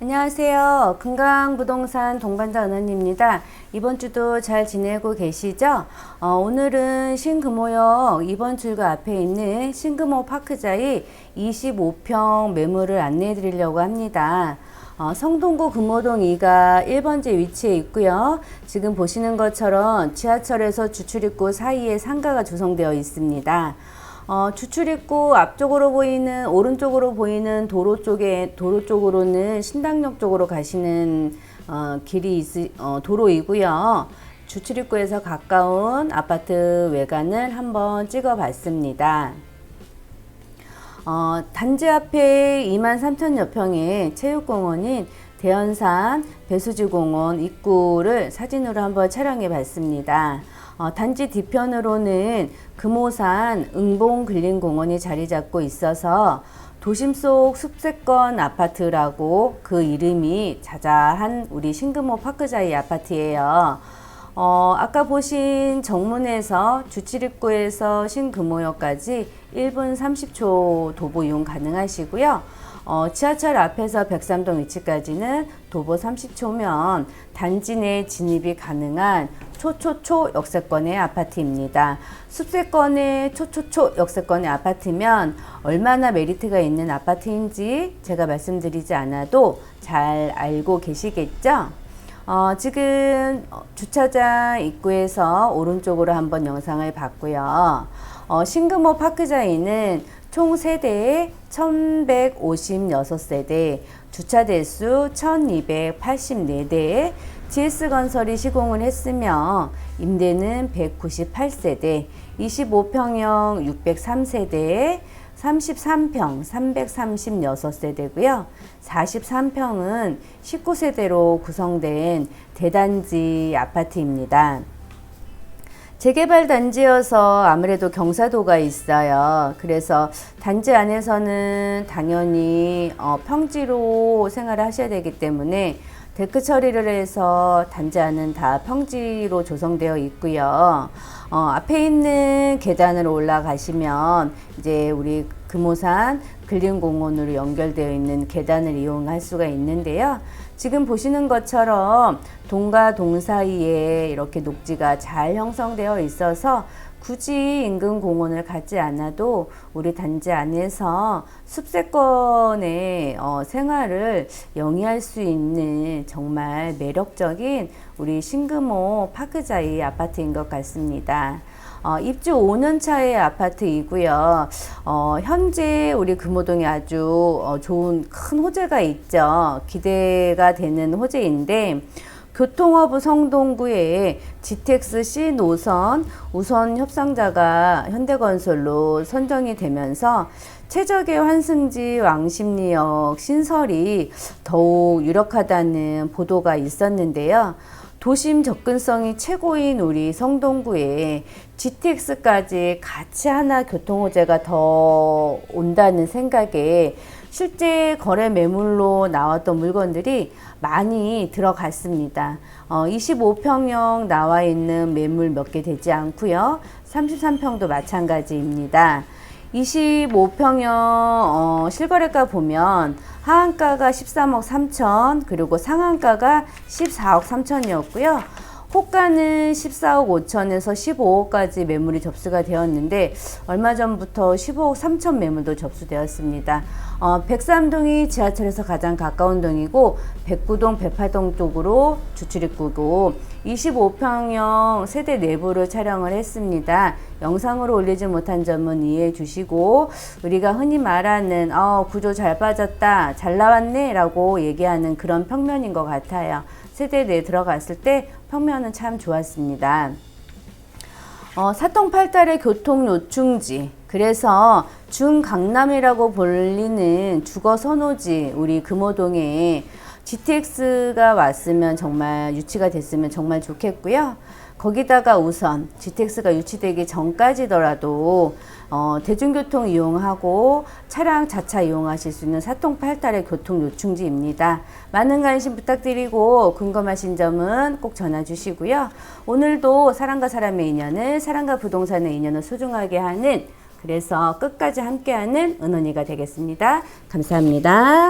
안녕하세요. 금강부동산 동반자 은원입니다. 이번 주도 잘 지내고 계시죠? 어, 오늘은 신금호역 이번 출구 앞에 있는 신금호 파크자의 25평 매물을 안내해 드리려고 합니다. 어, 성동구 금호동 2가 1번지 위치에 있고요. 지금 보시는 것처럼 지하철에서 주출입구 사이에 상가가 조성되어 있습니다. 어, 주출입구 앞쪽으로 보이는 오른쪽으로 보이는 도로 쪽에 도로 쪽으로는 신당역 쪽으로 가시는 어, 길이 있, 어, 도로이고요. 주출입구에서 가까운 아파트 외관을 한번 찍어봤습니다. 어, 단지 앞에 2만 3천여 평의 체육공원인 대연산 배수지공원 입구를 사진으로 한번 촬영해 봤습니다. 어, 단지 뒤편으로는 금호산 응봉근린공원이 자리 잡고 있어서 도심 속 숲세권 아파트라고 그 이름이 자자한 우리 신금호 파크자이 아파트예요. 어, 아까 보신 정문에서 주칠입구에서 신금호역까지 1분 30초 도보 이용 가능하시고요. 어, 지하철 앞에서 백삼동 위치까지는 도보 30초면 단지 내 진입이 가능한 초초초 역세권의 아파트입니다. 숲세권의 초초초 역세권의 아파트면 얼마나 메리트가 있는 아파트인지 제가 말씀드리지 않아도 잘 알고 계시겠죠? 어, 지금 주차장 입구에서 오른쪽으로 한번 영상을 봤고요. 어, 신금호 파크자이는 총 세대에 1156세대, 주차 대수 1284대, GS건설이 시공을 했으며 임대는 198세대, 25평형 603세대, 33평 336세대고요. 43평은 19세대로 구성된 대단지 아파트입니다. 재개발 단지여서 아무래도 경사도가 있어요. 그래서 단지 안에서는 당연히 어, 평지로 생활을 하셔야 되기 때문에 데크 처리를 해서 안은 다 평지로 조성되어 있고요. 어, 앞에 있는 계단으로 올라가시면 이제 우리 금호산 근린공원으로 연결되어 있는 계단을 이용할 수가 있는데요. 지금 보시는 것처럼 동과 동 사이에 이렇게 녹지가 잘 형성되어 있어서 굳이 인근 공원을 갖지 않아도 우리 단지 안에서 숲세권의 어, 생활을 영위할 수 있는 정말 매력적인 우리 신금호 파크자이 아파트인 것 같습니다. 어, 입주 5년 차의 아파트이고요. 어, 현재 우리 금호동에 아주 어, 좋은 큰 호재가 있죠. 기대가 되는 호재인데 교통허브 성동구에 GTX C 노선 우선 협상자가 현대건설로 선정이 되면서 최적의 환승지 왕십리역 신설이 더욱 유력하다는 보도가 있었는데요. 도심 접근성이 최고인 우리 성동구에 GTX까지 같이 하나 교통호재가 더 온다는 생각에 실제 거래 매물로 나왔던 물건들이 많이 들어갔습니다. 어, 25평형 나와 있는 매물 몇 개 되지 않고요. 33평도 마찬가지입니다. 25평형 어, 실거래가 보면 하한가가 13억 3천 그리고 상한가가 14억 3천이었고요. 호가는 14억 5천에서 15억까지 매물이 접수가 되었는데 얼마 전부터 15억 3천 매물도 접수되었습니다. 어, 백삼동이 지하철에서 가장 가까운 동이고 백구동, 백팔동 쪽으로 주출입구고 25평형 세대 내부를 촬영을 했습니다. 영상으로 올리지 못한 점은 이해해 주시고 우리가 흔히 말하는 어, 구조 잘 빠졌다, 잘 나왔네 라고 얘기하는 그런 평면인 것 같아요. 세대 내 들어갔을 때 평면은 참 좋았습니다. 어, 사통팔달의 교통 요충지. 그래서 중강남이라고 불리는 주거 선호지 우리 금호동에 GTX가 왔으면 정말 유치가 됐으면 정말 좋겠고요. 거기다가 우선 GTX가 유치되기 전까지더라도 어, 대중교통 이용하고 차량 자차 이용하실 수 있는 사통팔달의 교통 요충지입니다. 많은 관심 부탁드리고 궁금하신 점은 꼭 전화 주시고요. 오늘도 사람과 사람의 인연을 사람과 부동산의 인연을 소중하게 하는 그래서 끝까지 함께하는 은원이가 되겠습니다. 감사합니다.